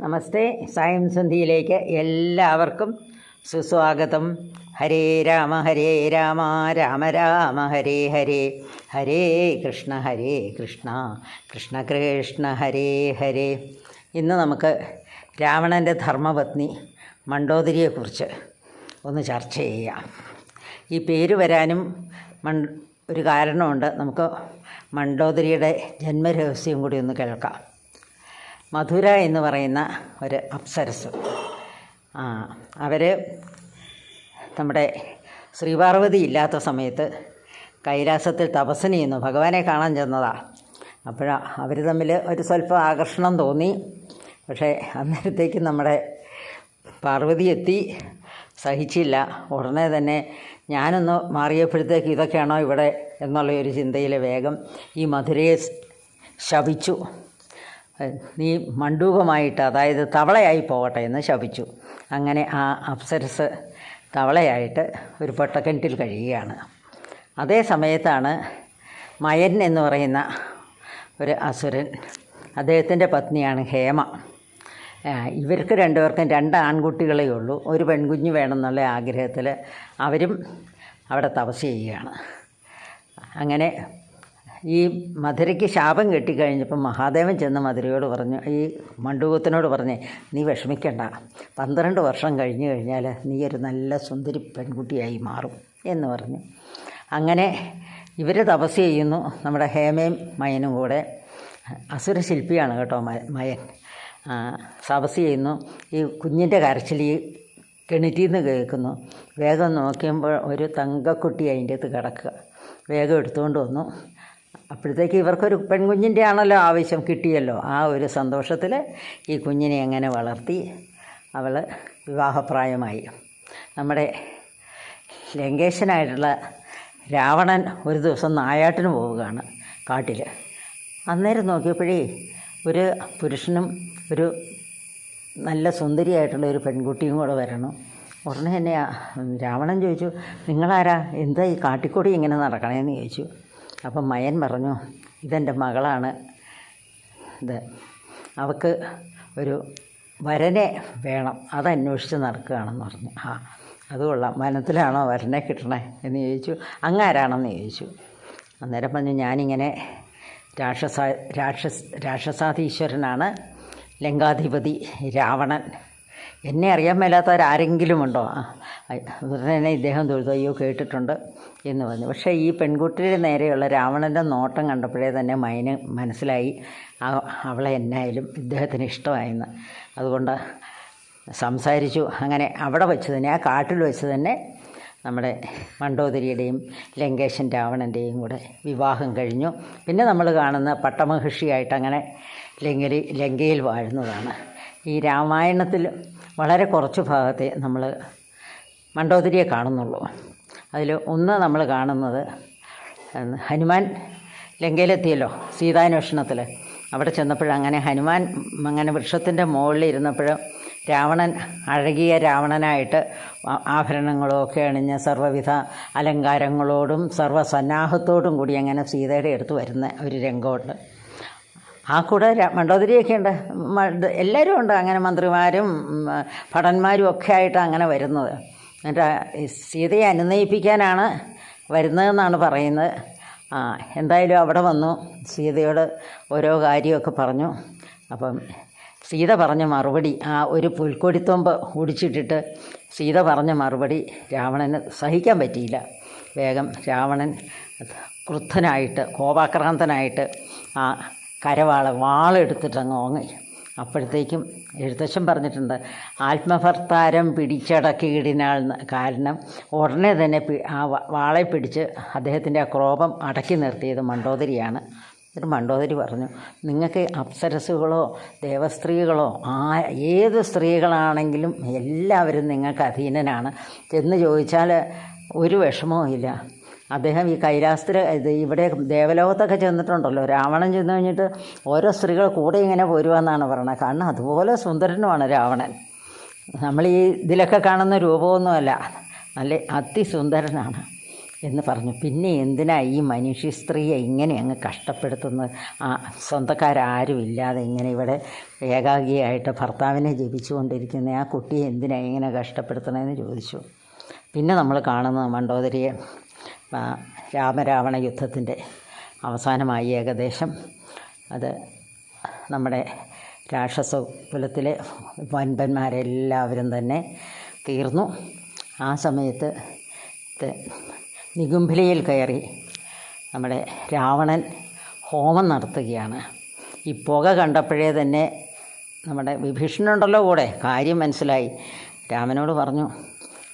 നമസ്തേ. സായം സന്ധിയിലേക്ക് എല്ലാവർക്കും സുസ്വാഗതം. ഹരേ രാമ ഹരേ രാമ രാമ രാമ ഹരേ ഹരേ. ഹരേ കൃഷ്ണ ഹരേ കൃഷ്ണ. കൃഷ്ണ കൃഷ്ണ ഹരേ ഹരേ. ഇന്ന് നമുക്ക് രാവണന്റെ ധർമ്മപത്നി മണ്ടോദരിയെക്കുറിച്ച് ഒന്ന് ചർച്ച ചെയ്യാം. ഈ പേര് വരാനും മൺ ഒരു കാരണമുണ്ട്. നമുക്ക് മണ്ടോദരിയുടെ ജന്മരഹസ്യം കൂടി ഒന്ന് കേൾക്കാം. മധുര എന്ന് പറയുന്ന ഒരു അപ്സരസ് അവർ നമ്മുടെ ശ്രീപാർവതി ഇല്ലാത്ത സമയത്ത് കൈലാസത്തിൽ തപസ്സിന് ചെയ്യുന്നു ഭഗവാനെ കാണാൻ ചെന്നതാണ് അപ്പോഴാ അവർ തമ്മിൽ ഒരു സ്വല്പം ആകർഷണം തോന്നി. പക്ഷേ അന്നേരത്തേക്ക് നമ്മുടെ പാർവതി എത്തി. സഹിച്ചില്ല. ഉടനെ തന്നെ ഞാനൊന്ന് മാറിയപ്പോഴത്തേക്ക് ഇതൊക്കെയാണോ ഇവിടെ എന്നുള്ള ഒരു ചിന്തയിൽ വേഗം ഈ മധുരയെ ശപിച്ചു നീ മണ്ഡൂപമായിട്ട് അതായത് തവളയായി പോകട്ടെ എന്ന് ശപിച്ചു. അങ്ങനെ ആ അപ്സരസ് തവളയായിട്ട് ഒരു പൊട്ടക്കിണറ്റിൽ കഴിയുകയാണ്. അതേ സമയത്താണ് മയൻ എന്ന് പറയുന്ന ഒരു അസുരൻ അദ്ദേഹത്തിന്റെ പത്നിയാണ് ഹേമ. ഇവർക്ക് രണ്ടുപേർക്കും രണ്ട് ആൺകുട്ടികളേ ഉള്ളൂ. ഒരു പെൺകുഞ്ഞ് വേണമെന്നുള്ള ആഗ്രഹത്തിൽ അവരും അവിടെ തപസ് ചെയ്യുകയാണ്. അങ്ങനെ ഈ മധുരയ്ക്ക് ശാപം കെട്ടിക്കഴിഞ്ഞപ്പോൾ മഹാദേവൻ ചെന്ന് മധുരയോട് പറഞ്ഞു ഈ മണ്ഡൂകത്തിനോട് പറഞ്ഞ് നീ വിഷമിക്കണ്ട. പന്ത്രണ്ട് വർഷം കഴിഞ്ഞു കഴിഞ്ഞാൽ നീ ഒരു നല്ല സുന്ദരി പെൺകുട്ടിയായി മാറും എന്ന് പറഞ്ഞു. അങ്ങനെ ഇവർ തപസ് ചെയ്യുന്നു നമ്മുടെ ഹേമയും മയനും കൂടെ. അസുര ശില്പിയാണ് കേട്ടോ മയൻ. തപസ് ചെയ്യുന്നു. ഈ കുഞ്ഞിന്റെ കരച്ചിലി ഈ കിണറ്റിൽ നിന്ന് കേൾക്കുന്നു. വേഗം നോക്കിയപ്പോൾ ഒരു തങ്കക്കുട്ടി അതിന്റെ അകത്ത് കിടക്കുക. വേഗം എടുത്തുകൊണ്ട് വന്നു. അപ്പോഴത്തേക്ക് ഇവർക്കൊരു പെൺകുഞ്ഞിന്റെ ആണല്ലോ ആവശ്യം കിട്ടിയല്ലോ. ആ ഒരു സന്തോഷത്തിൽ ഈ കുഞ്ഞിനെ എങ്ങനെ വളർത്തി അവൾ വിവാഹപ്രായമായി. നമ്മുടെ ലങ്കേശനായിട്ടുള്ള രാവണൻ ഒരു ദിവസം നായാട്ടിന് പോവുകയാണ് കാട്ടിൽ. അന്നേരം നോക്കിയപ്പോഴേ ഒരു പുരുഷനും ഒരു നല്ല സുന്ദരിയായിട്ടുള്ള ഒരു പെൺകുട്ടിയും കൂടെ വരണം. ഉടനെ തന്നെ രാവണൻ ചോദിച്ചു നിങ്ങളാരാ? എന്താ ഈ കാട്ടിക്കൂടി ഇങ്ങനെ നടക്കണേന്ന് ചോദിച്ചു. അപ്പം മയൻ പറഞ്ഞു ഇതെന്റെ മകളാണ്. ഇത് അവൾക്ക് ഒരു വരനെ വേണം അതന്വേഷിച്ച് നടക്കുകയാണെന്ന് പറഞ്ഞു. ആ അത് കൊള്ളാം. വനത്തിലാണോ വരനെ കിട്ടണേ എന്ന് ചോദിച്ചു. അങ്ങാരാണെന്ന് ചോദിച്ചു. അന്നേരം പറഞ്ഞു ഞാനിങ്ങനെ രാക്ഷസ രാക്ഷസ് രാക്ഷസാധീശ്വരനാണ്. ലങ്കാധിപതി രാവണൻ. എന്നെ അറിയാൻ മേലാത്തവരാരെങ്കിലും ഉണ്ടോ തന്നെ ഇദ്ദേഹം തൊഴുതു അയ്യോ കേട്ടിട്ടുണ്ട് എന്ന് പറഞ്ഞു. പക്ഷേ ഈ പെൺകുട്ടിയുടെ നേരെയുള്ള രാവണന്റെ നോട്ടം കണ്ടപ്പോഴേ തന്നെ മൈന് മനസ്സിലായി അവളെ എന്നായാലും ഇദ്ദേഹത്തിന് ഇഷ്ടമായെന്ന്. അതുകൊണ്ട് സംസാരിച്ചു. അങ്ങനെ അവിടെ വെച്ച് തന്നെ ആ കാട്ടിൽ വെച്ച് തന്നെ നമ്മുടെ മണ്ഡോദരിയുടെയും ലങ്കേശൻ രാവണന്റെയും കൂടെ വിവാഹം കഴിഞ്ഞു. പിന്നെ നമ്മൾ കാണുന്ന പട്ടമഹിഷിയായിട്ട് അങ്ങനെ ലങ്കരി ലങ്കയിൽ വാഴുന്നതാണ്. ഈ രാമായണത്തിൽ വളരെ കുറച്ച് ഭാഗത്തെ നമ്മൾ മണ്ഡോദരിയെ കാണുന്നുള്ളൂ. അതിൽ ഒന്ന് നമ്മൾ കാണുന്നത് ഹനുമാൻ ലങ്കയിലെത്തിയല്ലോ സീതാന്വേഷണത്തിൽ അവിടെ ചെന്നപ്പോഴങ്ങനെ ഹനുമാൻ അങ്ങനെ വൃക്ഷത്തിന്റെ മുകളിൽ ഇരുന്നപ്പോൾ രാവണൻ അഴകിയ രാവണനായിട്ട് ആഭരണങ്ങളൊക്കെ അണിഞ്ഞ് സർവവിധ അലങ്കാരങ്ങളോടും സർവസന്നാഹത്തോടും കൂടി അങ്ങനെ സീതയുടെ അടുത്ത് വരുന്ന ഒരു രംഗമുണ്ട്. ആ കൂടെ മണ്ടോതിരിയൊക്കെ ഉണ്ട്. എല്ലാവരും ഉണ്ട്. അങ്ങനെ മന്ത്രിമാരും ഭടന്മാരും ഒക്കെ ആയിട്ട് അങ്ങനെ വരുന്നത്. എന്നിട്ട് സീതയെ അനുനയിപ്പിക്കാനാണ് വരുന്നതെന്നാണ് പറയുന്നത്. ആ എന്തായാലും അവിടെ വന്നു. സീതയോട് ഓരോ കാര്യമൊക്കെ പറഞ്ഞു. അപ്പം സീത പറഞ്ഞ മറുപടി ആ ഒരു പുൽക്കൊടിത്തൊമ്പ് ഓടിച്ചിട്ടിട്ട് സീത പറഞ്ഞ മറുപടി രാവണന് സഹിക്കാൻ പറ്റിയില്ല. വേഗം രാവണൻ ക്രുദ്ധനായിട്ട് കോപാക്രാന്തനായിട്ട് ആ കരവാള വാളെടുത്തിട്ടങ്ങ് ഓങ്ങി. അപ്പോഴത്തേക്കും എഴുത്തച്ഛൻ പറഞ്ഞിട്ടുണ്ട് ആത്മഭർത്താരം പിടിച്ചടക്കിയിടിനാൾ. കാരണം ഉടനെ തന്നെ ആ വാളെ പിടിച്ച് അദ്ദേഹത്തിന്റെ ആ ക്രോപം അടക്കി നിർത്തിയത് മണ്ടോദരിയാണ് എന്നിട്ട് മണ്ടോദരി പറഞ്ഞു നിങ്ങൾക്ക് അപ്സരസുകളോ ദേവസ്ത്രീകളോ ആ ഏത് സ്ത്രീകളാണെങ്കിലും എല്ലാവരും നിങ്ങൾക്ക് അധീനനാണ് എന്ന് ചോദിച്ചാൽ ഒരു വിഷമവും ഇല്ല അദ്ദേഹം ഈ കൈലാസത്തിൽ ഇത് ഇവിടെ ദേവലോകത്തൊക്കെ ചെന്നിട്ടുണ്ടല്ലോ. രാവണൻ ചെന്ന് കഴിഞ്ഞിട്ട് ഓരോ സ്ത്രീകൾ കൂടെ ഇങ്ങനെ പോരുവാന്നാണ് പറയുന്നത് കാരണം അതുപോലെ സുന്ദരനുമാണ് രാവണൻ. നമ്മൾ ഈ ഇതിലൊക്കെ കാണുന്ന രൂപമൊന്നുമല്ല. നല്ല അതിസുന്ദരനാണ് എന്ന് പറഞ്ഞു. പിന്നെ എന്തിനാ ഈ മനുഷ്യ സ്ത്രീയെ ഇങ്ങനെ അങ്ങ് കഷ്ടപ്പെടുത്തുന്നത്? ആ സ്വന്തക്കാരും ഇല്ലാതെ ഇങ്ങനെ ഇവിടെ ഏകാഗിയായിട്ട് ഭർത്താവിനെ ജപിച്ചുകൊണ്ടിരിക്കുന്ന ആ കുട്ടിയെ എന്തിനാ ഇങ്ങനെ കഷ്ടപ്പെടുത്തണമെന്ന് ചോദിച്ചു. പിന്നെ നമ്മൾ കാണുന്നത് മണ്ടോദരിയെ രാമരാവണ യുദ്ധത്തിന്റെ അവസാനമായി ഏകദേശം അത് നമ്മുടെ രാക്ഷസ കുലത്തിലെ വൻപന്മാരെല്ലാവരും തന്നെ തീർന്നു. ആ സമയത്ത് നികുംഭിലയിൽ കയറി നമ്മുടെ രാവണൻ ഹോമം നടത്തുകയാണ്. ഈ പുക കണ്ടപ്പോഴേ തന്നെ നമ്മുടെ വിഭീഷണുണ്ടല്ലോ കൂടെ. കാര്യം മനസ്സിലായി. രാമനോട് പറഞ്ഞു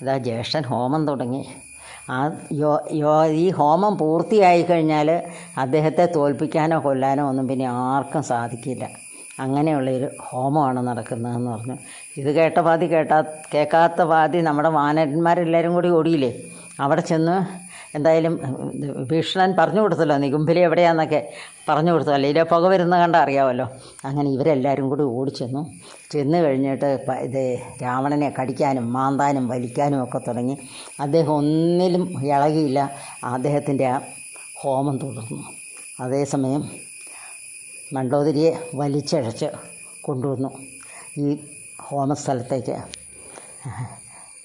ഇതാ ജ്യേഷ്ഠൻ ഹോമം തുടങ്ങി. ആ യോ യോ ഈ ഹോമം പൂർത്തിയായി കഴിഞ്ഞാൽ അദ്ദേഹത്തെ തോൽപ്പിക്കാനോ കൊല്ലാനോ ഒന്നും പിന്നെ ആർക്കും സാധിക്കില്ല. അങ്ങനെയുള്ളൊരു ഹോമമാണ് നടക്കുന്നതെന്ന് പറഞ്ഞു. ഇത് കേട്ട പാതി കേട്ടാ കേൾക്കാത്ത പാതി നമ്മുടെ വാനരന്മാരെല്ലാവരും കൂടി ഓടിയില്ലേ? അവിടെ ചെന്ന് എന്തായാലും ഭീഷണൻ പറഞ്ഞു കൊടുത്തല്ലോ നികുംബിലി എവിടെയാന്നൊക്കെ പറഞ്ഞു കൊടുത്തു അല്ലെങ്കിൽ പുക വരുന്ന കണ്ട അറിയാമല്ലോ അങ്ങനെ ഇവരെല്ലാവരും കൂടി ഓടിച്ചെന്നു. ചെന്ന് കഴിഞ്ഞിട്ട് ഇത് രാവണനെ കടിക്കാനും മാന്താനും വലിക്കാനും ഒക്കെ തുടങ്ങി. അദ്ദേഹം ഒന്നിലും ഇളകിയില്ല. അദ്ദേഹത്തിന്റെ ആ ഹോമം തുടർന്നു. അതേസമയം മണ്ഡോദരിയെ വലിച്ചഴച്ച് കൊണ്ടുവന്നു ഈ ഹോമസ്ഥലത്തേക്ക്.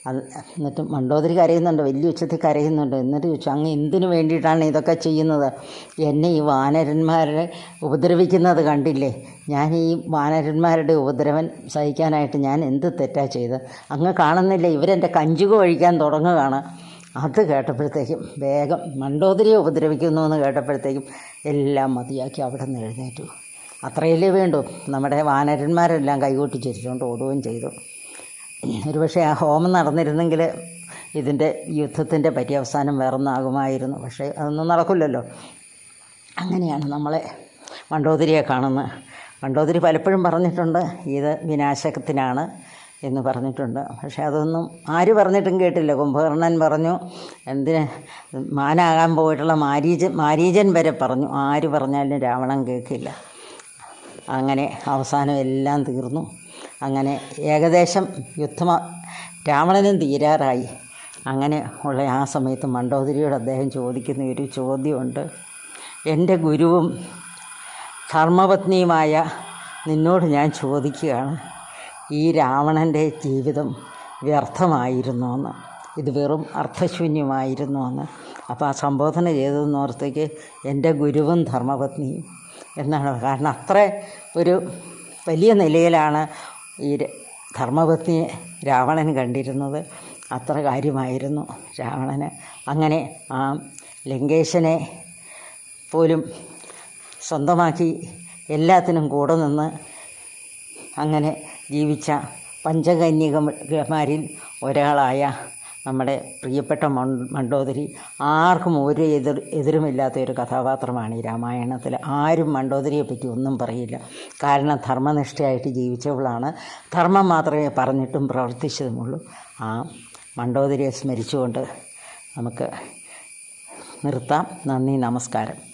അത് എന്നിട്ട് മണ്ടോദരി കരയുന്നുണ്ട് വലിയ ഉച്ചത്തിൽ കരയുന്നുണ്ട്. എന്നിട്ട് ചോദിച്ചു അങ്ങ് എന്തിനു വേണ്ടിയിട്ടാണ് ഇതൊക്കെ ചെയ്യുന്നത്? എന്നെ ഈ വാനരന്മാരെ ഉപദ്രവിക്കുന്നത് കണ്ടില്ലേ? ഞാൻ ഈ വാനരന്മാരുടെ ഉപദ്രവൻ സഹിക്കാനായിട്ട് ഞാൻ എന്ത് തെറ്റാ ചെയ്ത് അങ്ങ് കാണുന്നില്ല ഇവരെന്റെ കഞ്ചുക ഒഴിക്കാൻ തുടങ്ങുകയാണ്. അത് കേട്ടപ്പോഴത്തേക്കും വേഗം മണ്ടോദരിയെ ഉപദ്രവിക്കുന്നു എന്ന് കേട്ടപ്പോഴത്തേക്കും എല്ലാം മതിയാക്കി അവിടെ നിന്ന് എഴുന്നേറ്റു. അത്രയല്ലേ വേണ്ടു. നമ്മുടെ വാനരന്മാരെല്ലാം കൈകൊട്ടി ചിരിച്ചുകൊണ്ട് ഓടുകയും ചെയ്തു. ഒരുപക്ഷെ ആ ഹോമം നടന്നിരുന്നെങ്കിൽ ഇതിന്റെ യുദ്ധത്തിന്റെ പര്യവസാനം വേറൊന്നാകുമായിരുന്നു. പക്ഷേ അതൊന്നും നടക്കില്ലല്ലോ. അങ്ങനെയാണ് നമ്മളെ മണ്ടോതിരിയെ കാണുന്നത്. മണ്ടോതിരി പലപ്പോഴും പറഞ്ഞിട്ടുണ്ട് ഇത് വിനാശകത്തിനാണ് എന്ന് പറഞ്ഞിട്ടുണ്ട്. പക്ഷേ അതൊന്നും ആര് പറഞ്ഞിട്ടും കേട്ടില്ല. കുംഭകർണൻ പറഞ്ഞു എന്തിന് മാനാകാൻ പോയിട്ടുള്ള മാരീജൻ മാരീജൻ വരെ പറഞ്ഞു. ആര് പറഞ്ഞാലും രാവണൻ കേൾക്കില്ല. അങ്ങനെ അവസാനം എല്ലാം തീർന്നു. അങ്ങനെ ഏകദേശം യുദ്ധം രാവണനും തീരാറായി. അങ്ങനെ ഉള്ള ആ സമയത്ത് മണ്ടോദരിയോട് അദ്ദേഹം ചോദിക്കുന്ന ഒരു ചോദ്യമുണ്ട്. എന്റെ ഗുരുവും ധർമ്മപത്നിയുമായ നിന്നോട് ഞാൻ ചോദിക്കുകയാണ് ഈ രാവണന്റെ ജീവിതം വ്യർത്ഥമായിരുന്നു എന്ന് ഇത് വെറും അർത്ഥശൂന്യമായിരുന്നു എന്ന് അപ്പോൾ ആ സംബോധന ചെയ്തതെന്ന് ഓർത്തേക്ക് എന്റെ ഗുരുവും ധർമ്മപത്നിയും എന്നാണ്. കാരണം അത്ര ഒരു വലിയ നിലയിലാണ് ഈ ധർമ്മപത്നിയെ രാവണൻ കണ്ടിരുന്നത് അത്ര കാര്യമായിരുന്നു. രാവണന് അങ്ങനെ ആ ലങ്കേശനെ പോലും സ്വന്തമാക്കി എല്ലാത്തിനും കൂടെ നിന്ന് അങ്ങനെ ജീവിച്ച പഞ്ചകന്യകമാരിൽ ഒരാളായ നമ്മുടെ പ്രിയപ്പെട്ട മണ്ടോദരി ആർക്കും ഒരു എതിർ എതിരുമില്ലാത്ത ഒരു കഥാപാത്രമാണ് ഈ രാമായണത്തിൽ ആരും മണ്ടോദരിയെ പറ്റി ഒന്നും പറയില്ല. കാരണം ധർമ്മനിഷ്ഠയായിട്ട് ജീവിച്ചവളാണ്. ധർമ്മം മാത്രമേ പറഞ്ഞിട്ടും പ്രവർത്തിച്ചതുമുള്ളൂ. ആ മണ്ടോദരിയെ സ്മരിച്ചുകൊണ്ട് നമുക്ക് നിർത്താം. നന്ദി നമസ്കാരം.